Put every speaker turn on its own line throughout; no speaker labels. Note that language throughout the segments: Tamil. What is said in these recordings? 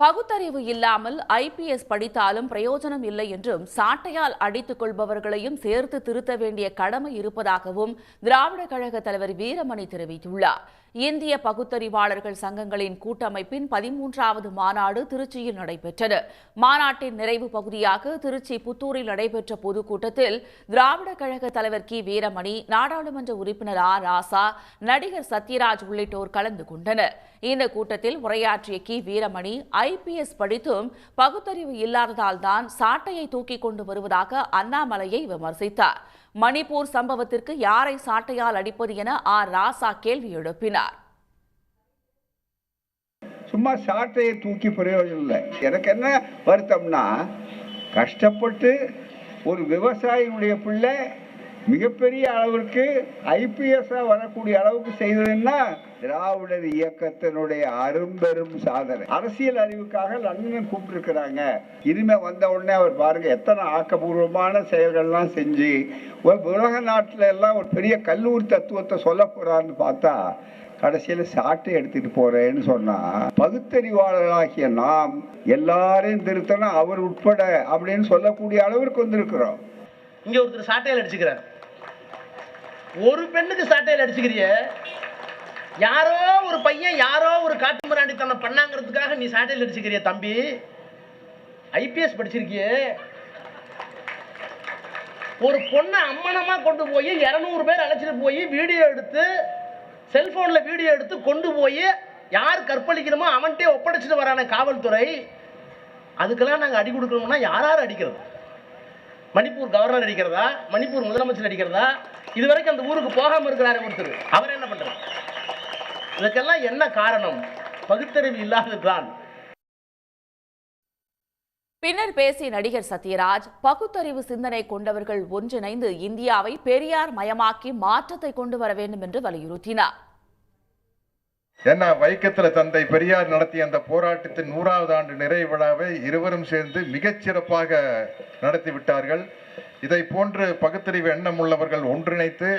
பகுத்தறிவு இல்லாமல் ஐபிஎஸ் படித்தாலும் பிரயோஜனம் இல்லை என்றும் சாட்டையால் அடித்துக் கொள்பவர்களையும் சேர்த்து திருத்த வேண்டிய கடமை இருப்பதாகவும் திராவிட கழக தலைவர் வீரமணி தெரிவித்துள்ளார். இந்திய பகுத்தறிவாளர்கள் சங்கங்களின் கூட்டமைப்பின் பதிமூன்றாவது மாநாடு திருச்சியில் நடைபெற்றது. மாநாட்டின் நிறைவு பகுதியாக திருச்சி புத்தூரில் நடைபெற்ற பொதுக்கூட்டத்தில் திராவிட கழக தலைவர் கி. வீரமணி நாடாளுமன்ற உறுப்பினர் ஆ ராசா நடிகர் சத்யராஜ் உள்ளிட்டோர் கலந்து கொண்டனர். இந்த கூட்டத்தில் உரையாற்றிய கி. வீரமணி ஐபிஎஸ் படித்தும் பகுத்தறிவு இல்லாததால் தான் சாட்டையை தூக்கிக் கொண்டு வருவதாக அண்ணாமலையை விமர்சித்தார். மணிப்பூர் சம்பவத்திற்கு யாரை சாட்டையால் அடிப்பது என ஆர். ராசா கேள்வி எழுப்பினார்.
சும்மா சாட்டையை தூக்கி பிரயோஜனம் இல்லை. எனக்கு என்ன வருத்தம்னா கஷ்டப்பட்டு ஒரு விவசாயினுடைய பிள்ளை மிகப்பெரிய அளவிற்கு ஐபிஎஸ்ஸாக வரக்கூடிய அளவுக்கு செய்ததுன்னா திராவிடர் இயக்கத்தினுடைய அரும்பெரும் சாதனை. அரசியல் அறிவுக்காக லண்டனும் கூப்பிட்டுருக்கிறாங்க. இனிமே வந்த உடனே அவர் பாருங்க எத்தனை ஆக்கப்பூர்வமான செயல்கள்லாம் செஞ்சு ஒரு உலக நாட்டில் எல்லாம் ஒரு பெரிய கல்லூரி தத்துவத்தை சொல்ல போறாருன்னு பார்த்தா கடைசியில் சாட்டை எடுத்துட்டு போறேன்னு சொன்னா பகுத்தறிவாளராகிய நாம் எல்லாரையும் திருத்தணும் அவர் உட்பட அப்படின்னு சொல்லக்கூடிய அளவிற்கு வந்திருக்கிறோம்.
இங்கே ஒருத்தர் சாட்டையில் அடிச்சுக்கிறார். ஒரு பெண்ணுக்கு சாட்டையில் அடிச்சுக்கிறிய? யாரோ ஒரு பையன் யாரோ ஒரு காட்டு மிராண்டித்தனம் பண்ணாங்கிறதுக்காக நீ சாட்டையில் அடிச்சுக்கிறிய தம்பி? ஐபிஎஸ் படிச்சிருக்கியே. ஒரு பொண்ணை அம்மனமாக கொண்டு போய் இரநூறு பேர் அழைச்சிட்டு போய் வீடியோ எடுத்து செல்ஃபோனில் வீடியோ எடுத்து கொண்டு போய் யார் கற்பழிக்கணுமோ அவன்கிட்டே ஒப்படைச்சிட்டு வரான காவல்துறை. அதுக்கெல்லாம் நாங்கள் அடி கொடுக்கணும்னா யார் யார் அடிக்கிறது? மணிப்பூர் கவர்னர் அடிக்கிறதா? மணிப்பூர் முதலமைச்சர் அடிக்கிறதா? இது வரைக்கும் அந்த ஊருக்கு போகாம இருக்கிறாரு ஒருத்தர். அவர் என்ன பண்றாரு? இதுக்கெல்லாம் என்ன காரணம்? பகுத்தறிவு இல்லாததுதான்.
பின்னர் பேசிய நடிகர் சத்யராஜ் பகுத்தறிவு சிந்தனை கொண்டவர்கள் ஒன்றிணைந்து இந்தியாவை பெரியார் மயமாக்கி மாற்றத்தை கொண்டு வர வேண்டும் என்று வலியுறுத்தினார்.
ஏன்னா வைக்கத்துல தந்தை பெரியார் நடத்திய அந்த போராட்டத்தின் நூறாவது ஆண்டு நிறைவு விழாவை இருவரும் சேர்ந்து மிகச்சிறப்பாக நடத்தி விட்டார்கள். இதை போன்று பகுத்தறிவு எண்ணம் உள்ளவர்கள் ஒன்றிணைத்து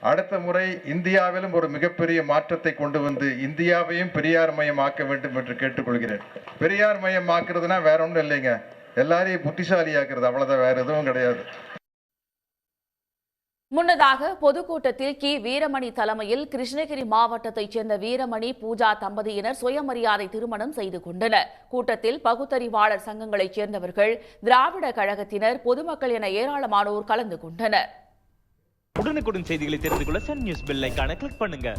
அடுத்த முறை இந்தியாவிலும் ஒரு மிகப்பெரிய மாற்றத்தை கொண்டு வந்து இந்தியாவையும் பெரியார் மயம் ஆக்க வேண்டும் என்று கேட்டுக்கொள்கிறேன். பெரியார் மயம் ஆக்குறதுனா வேற ஒன்றும் இல்லைங்க. எல்லாரையும் புத்திசாலி ஆக்குறது அவ்வளவுதான். வேற எதுவும் கிடையாது.
முன்னதாக பொதுக்கூட்டத்தில் கி. வீரமணி தலைமையில் கிருஷ்ணகிரி மாவட்டத்தைச் சேர்ந்த வீரமணி பூஜா தம்பதியினர் சுயமரியாதை திருமணம் செய்து கொண்டனர். கூட்டத்தில் பகுத்தறிவாளர் சங்கங்களைச் சேர்ந்தவர்கள் திராவிட கழகத்தினர் பொதுமக்கள் என ஏராளமானோர் கலந்து கொண்டனர்.
உடனுக்குடன் செய்திகளை தெரிந்து கொள்ள சன் நியூஸ் பெல்லைக்கான கிளிக் பண்ணுங்க.